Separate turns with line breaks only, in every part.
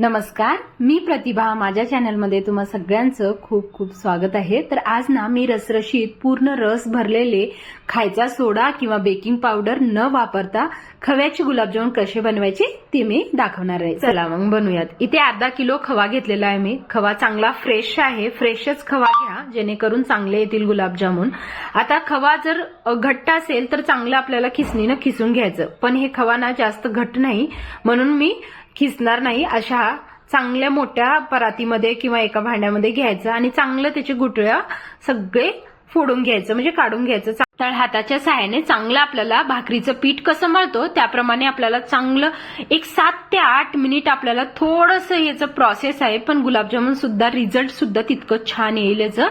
नमस्कार मी प्रतिभा. माझ्या चॅनलमध्ये तुम्हा सगळ्यांचं खूप खूप स्वागत आहे. तर आज ना मी रसरशीत पूर्ण रस भरलेले खायचा सोडा किंवा बेकिंग पावडर न वापरता खव्याचे गुलाबजामुन कसे बनवायचे ते मी दाखवणार आहे. चला मग बनवूयात. इथे अर्धा किलो खवा घेतलेला आहे मी. खवा चांगला फ्रेश आहे. फ्रेशच खवा घ्या जेणेकरून चांगले येतील गुलाबजामुन. आता खवा जर घट्ट असेल तर चांगलं आपल्याला खिसणीनं खिसून घ्यायचं. पण हे खवा ना जास्त घट्ट नाही. म्हणून मी खिसणार नाही अशा चांगल्या मोठ्या परातीमध्ये किंवा एका भांड्यामध्ये घ्यायचं आणि चांगलं त्याचे गुटळ्या सगळे फोडून घ्यायचं म्हणजे काढून घ्यायचं. तळ हाताच्या सहाय्याने चांगलं आपल्याला भाकरीचं पीठ कसं मळतो त्याप्रमाणे आपल्याला चांगलं एक सात ते आठ मिनिट आपल्याला थोडंसं याचं प्रोसेस आहे पण गुलाबजामुन सुद्धा रिझल्ट सुद्धा तितकं छान येईल याचं.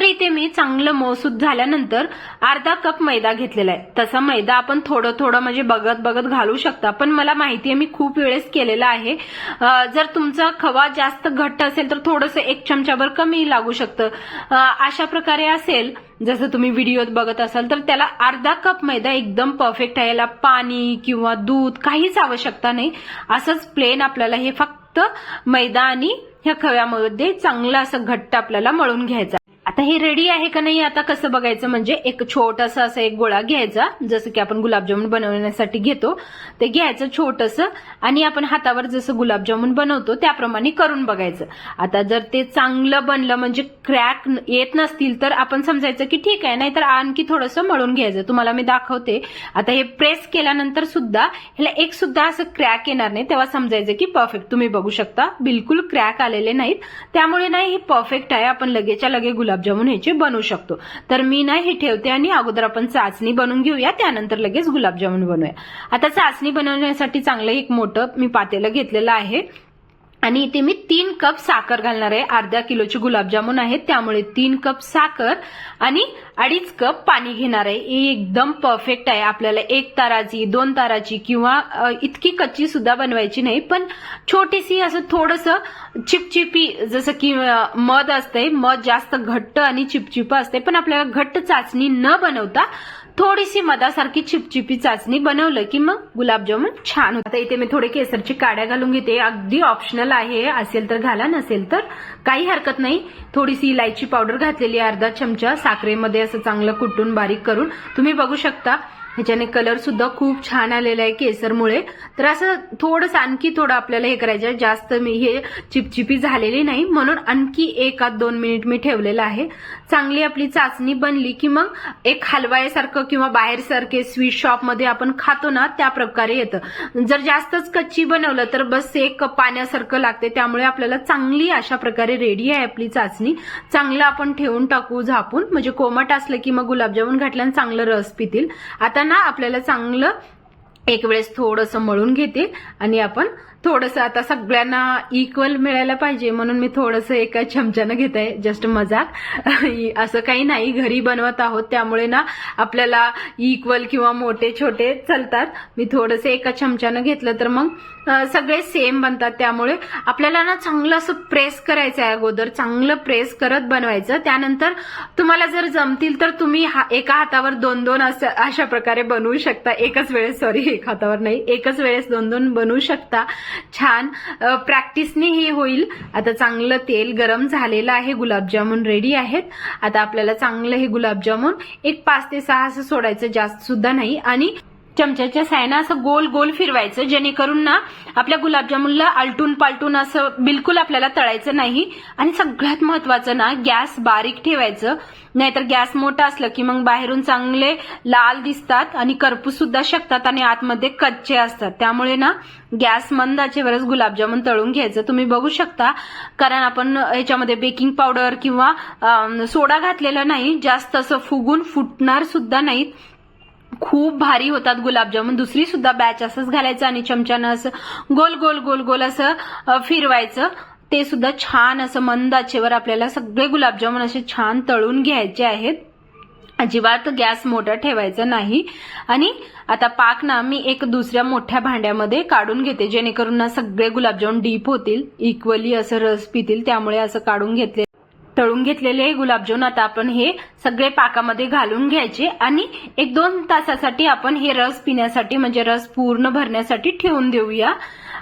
तर इथे मी चांगलं मौसूद झाल्यानंतर अर्धा कप मैदा घेतलेला आहे. तसा मैदा आपण थोडं थोडं म्हणजे बघत बघत घालू शकता. पण मला माहिती आहे मी खूप वेळेस केलेला आहे. जर तुमचा खवा जास्त घट्ट असेल तर थोडंसं एक चमचाभर कमी लागू शकतं. अशा प्रकारे असेल जसं तुम्ही व्हिडिओत बघत असाल तर त्याला अर्धा कप मैदा एकदम परफेक्ट आहे. याला पाणी किंवा दूध काहीच आवश्यकता नाही. असंच प्लेन आपल्याला हे फक्त मैदा आणि ह्या खव्यामध्ये चांगलं असं घट्ट आपल्याला मळून घ्यायचं आता हे रेडी आहे का नाही आता कसं बघायचं म्हणजे एक छोटासा असा एक गोळा घ्यायचा जसं की आपण गुलाबजामुन बनवण्यासाठी घेतो ते घ्यायचं छोटंसं आणि आपण हातावर जसं गुलाबजामुन बनवतो त्याप्रमाणे करून बघायचं. आता जर ते चांगलं बनलं म्हणजे क्रॅक येत नसतील तर आपण समजायचं की ठीक आहे नाहीतर आणखी थोडंसं मळून घ्यायचं. तुम्हाला मी दाखवते. आता हे प्रेस केल्यानंतर सुद्धा ह्याला एक सुद्धा असं क्रॅक येणार नाही तेव्हा समजायचं की परफेक्ट तुम्ही बघू शकता बिलकुल क्रॅक आलेले नाहीत. त्यामुळे नाही हे परफेक्ट आहे. आपण लगेच्या लगे गुलाब गुलाबजामुन ह्याचे बनवू शकतो. तर मी ना हे ठेवते आणि अगोदर आपण चाचणी बनवून घेऊया त्यानंतर लगेच गुलाबजामुन बनवूया. आता चाचणी बनवण्यासाठी चांगलं एक मोठं मी पातेलं घेतलेलं आहे. आणि इथे मी तीन कप साखर घालणार आहे. अर्ध्या किलोचे गुलाबजामुन आहेत त्यामुळे तीन कप साखर आणि अडीच कप पाणी घेणार आहे. ही एकदम परफेक्ट आहे. आपल्याला एक ताराची दोन ताराची किंवा इतकी कच्ची सुद्धा बनवायची नाही पण छोटीशी असं थोडंसं चिपचिपी जसं की मध असते मध जास्त घट्ट आणि चिपचिप असते पण आपल्याला घट्ट चाचणी न बनवता थोडीशी मधासारखी चिपचिपी चाचणी बनवलं की मग गुलाबजामुन छान होतं. इथे मी थोडे केसरची काड्या घालून घेते. अगदी ऑप्शनल आहे. असेल तर घाला नसेल तर काही हरकत नाही. थोडीशी इलायची पावडर घातलेली अर्धा चमचा. साखरेमध्ये असं चांगलं कुटून बारीक करून. तुम्ही बघू शकता. ह्याच्याने कलर सुद्धा खूप छान आलेला आहे केसरमुळे. तर असं थोडंसं आणखी थोडं आपल्याला हे करायचं आहे. जास्त मी हे चिपचिपी झालेली नाही. म्हणून आणखी एकात दोन मिनिट मी ठेवलेलं आहे. चांगली आपली चाचणी बनली की मग एक हलवायसारखं किंवा बाहेरसारखे स्वीट शॉपमध्ये आपण खातो ना त्या प्रकारे येतं. जर जास्तच कच्ची बनवलं तर बस एक पाण्यासारखं लागते. त्यामुळे आपल्याला चांगली अशा प्रकारे रेडी आहे आपली चाचणी. चांगलं आपण ठेवून टाकू झापून. म्हणजे कोमट असलं की मग गुलाबजामुन घातल्यानं चांगलं रस पितील. आता करताना आपल्याला चांगलं एक वेळेस थोडंसं मळून घेते आणि आपण थोडंसं आता सगळ्यांना इक्वल मिळायला पाहिजे. म्हणून मी थोडंसं एका चमच्यानं घेत. आहे जस्ट मजाक. असं काही नाही. घरी बनवत आहोत. त्यामुळे ना आपल्याला इक्वल किंवा मोठे छोटे चालतात. मी थोडंसं एका चमच्यानं घेतलं तर मग सगळे सेम बनतात. त्यामुळे आपल्याला ना चांगलं असं प्रेस करायचं आहे अगोदर. चांगलं प्रेस करत बनवायचं. त्यानंतर तुम्हाला जर जमतील तर तुम्ही हा- एका हातावर दोन दोन असं अशा प्रकारे बनवू शकता. एकाच वेळेस सॉरी एक हातावर नाही एकच वेळेस दोन दोन बनवू शकता. छान. प्रॅक्टिसने हे होईल. आता चांगलं तेल गरम झालेलं आहे गुलाबजामुन रेडी आहेत. आता आपल्याला चांगलं हे गुलाबजामुन एक पाच ते सहा असं सोडायचं जास्त सुद्धा नाही. आणि चमच्याच्या सायना असं गोल गोल फिरवायचं जेणेकरून ना आपल्या गुलाबजामुनला आलटून पालटून असं बिलकुल आपल्याला तळायचं नाही. आणि सगळ्यात महत्वाचं ना गॅस बारीक ठेवायचं. नाहीतर गॅस मोठा असलं की मग बाहेरून चांगले लाल दिसतात आणि करपूस सुद्धा शकतात आणि आतमध्ये कच्चे असतात. त्यामुळे ना गॅस मंदाचेवरच गुलाबजामुन तळून घ्यायचं. तुम्ही बघू शकता. कारण आपण याच्यामध्ये बेकिंग पावडर किंवा सोडा घातलेला नाही. जास्त असं फुगून फुटणार सुद्धा नाहीत. खूप भारी होतात गुलाबजामुन. दुसरी सुद्धा बॅच असंच घालायचं आणि चमच्यानं असं गोल गोल गोल गोल असं फिरवायचं. ते सुद्धा छान असं मंद आचेवर आपल्याला सगळे गुलाबजामुन असे छान तळून घ्यायचे आहेत. अजिबात गॅस मोठा ठेवायचा नाही. आणि आता पाक ना मी एक दुसऱ्या मोठ्या भांड्यामध्ये काढून घेते. जेणेकरून ना सगळे गुलाबजामुन डीप होतील इक्वली असं रस पितील त्यामुळे असं काढून घेतले तळून घेतलेले गुलाबजाम आता आपण हे सगळे पाकामध्ये घालून घ्यायचे आणि एक दोन तासासाठी आपण हे रस पिण्यासाठी म्हणजे रस पूर्ण भरण्यासाठी ठेवून देऊया.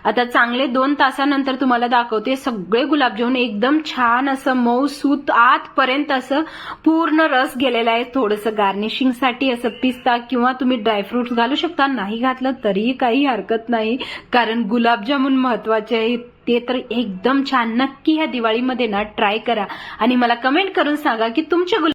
आता चांगले दोन तासानंतर तुम्हाला दाखवते सगळे गुलाबजामुन एकदम छान असं मऊ सूत आतपर्यंत असं पूर्ण रस गेलेला आहे. थोडंसं गार्निशिंगसाठी असं पिस्ता किंवा तुम्ही ड्रायफ्रुट्स घालू शकता. नाही घातलं तरीही काही हरकत नाही कारण गुलाबजामुन महत्त्वाचे आहे. ते तर एकदम छान. नक्की ह्या दिवाळीमध्ये ना ट्राय करा. आणि मला कमेंट करून सांगा की तुमचे